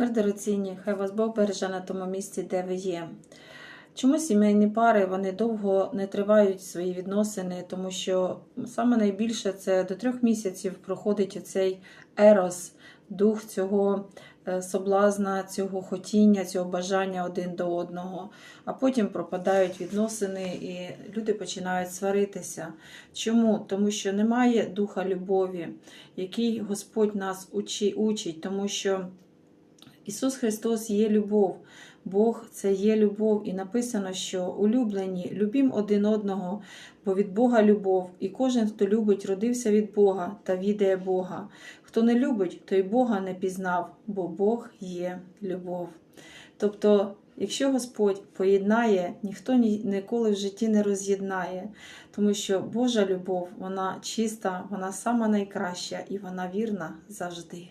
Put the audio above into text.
Мир дорогоцінні, хай вас Бог береже на тому місці, де ви є. Чому сімейні пари вони довго не тривають свої відносини, тому що саме найбільше це до трьох місяців проходить оцей ерос, дух цього е, соблазна, цього хотіння, цього бажання один до одного. А потім пропадають відносини і люди починають сваритися. Чому? Тому що немає духа любові, який Господь нас учить, тому що Ісус Христос є любов. Бог це є любов, і написано, що улюблені, любім один одного, бо від Бога любов, і кожен, хто любить, родився від Бога та відає Бога. Хто не любить, той Бога не пізнав, бо Бог є любов. Тобто, якщо Господь поєднає, ніхто ніколи в житті не роз'єднає, тому що Божа любов, вона чиста, вона сама найкраща і вона вірна завжди.